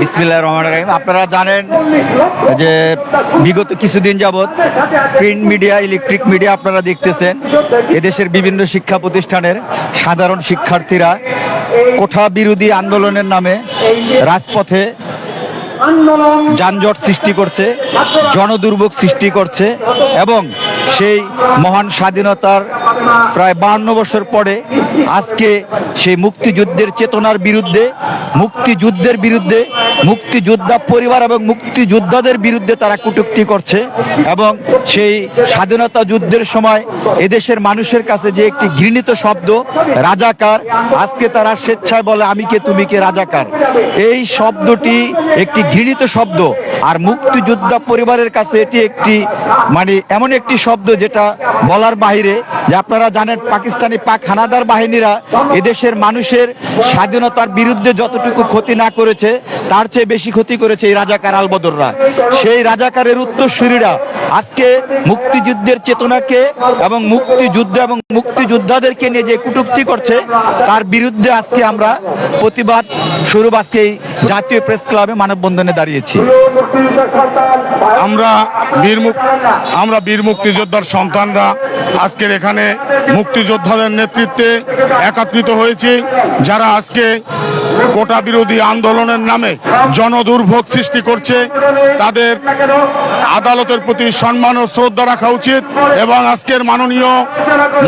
বিসমিল্লাহ রহমান রহিম। আপনারা জানেন যে বিগত কিছুদিন যাবৎ প্রিন্ট মিডিয়া ইলেকট্রিক মিডিয়া আপনারা দেখতেছেন। এদেশের বিভিন্ন শিক্ষা প্রতিষ্ঠানের সাধারণ শিক্ষার্থীরা কোঠা বিরোধী আন্দোলনের নামে রাজপথে যানজট সৃষ্টি করছে জনদুর্ভোগ সৃষ্টি করছে এবং সেই মহান স্বাধীনতার প্রায় বাহান্ন বছর পরে আজকে সেই মুক্তিযুদ্ধের চেতনার বিরুদ্ধে, মুক্তিযুদ্ধের বিরুদ্ধে, মুক্তিযোদ্ধা পরিবার এবং মুক্তিযোদ্ধাদের বিরুদ্ধে তারা কটুক্তি করছে এবং সেই স্বাধীনতা যুদ্ধের সময় এদেশের মানুষের কাছে যে একটি ঘৃণিত শব্দ, রাজাকার, আজকে তারা স্বেচ্ছায় বলে, আমি কে, তুমি কে, রাজাকার? এই শব্দটি একটি ঘৃণিত শব্দ। আর মুক্তিযোদ্ধা পরিবারের কাছে এটি একটি মানে এমন একটি শব্দ যেটা বলার বাহিরে, যে আপনারা জানেন, পাকিস্তানি পাক হানাদার বাহিনীরা এদেশের মানুষের স্বাধীনতার বিরুদ্ধে যতটুকু ক্ষতি না করেছে, তার চেয়ে বেশি ক্ষতি করেছে এই রাজাকার আলবদররা। সেই রাজাকারের উত্তরসূরিরা আজকে মুক্তিযুদ্ধের চেতনাকে এবং মুক্তিযুদ্ধ এবং মুক্তিযোদ্ধাদেরকে নিয়ে যে কটূক্তি করছে, তার বিরুদ্ধে আজকে আমরা প্রতিবাদ স্বরূপ আজকে জাতীয় প্রেস ক্লাবে মানববন্ধনে দাঁড়িয়েছি। আমরা বীর আমরা বীর মুক্তিযোদ্ধার সন্তানরা আজকের এখানে মুক্তিযোদ্ধাদের নেতৃত্বে একত্রিত হয়েছি, যারা আজকে কোটা বিরোধী আন্দোলনের নামে জনদুর্ভোগ সৃষ্টি করছে, তাদের আদালতের প্রতি সম্মান শ্রদ্ধা রাখা উচিত এবং আজকের মাননীয়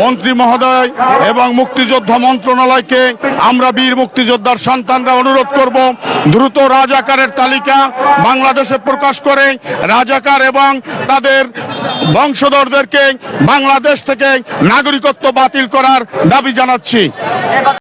মন্ত্রী মহোদয় এবং মুক্তিযোদ্ধা মন্ত্রণালয়কে আমরা বীর মুক্তিযোদ্ধার সন্তানরা অনুরোধ করব, দ্রুত রাজাকারের তালিকা বাংলাদেশে প্রকাশ করে, রাজাকার এবং তাদের বংশধরদেরকে বাংলাদেশ থেকে নাগরিকত্ব বাতিল করার দাবি জানাচ্ছি।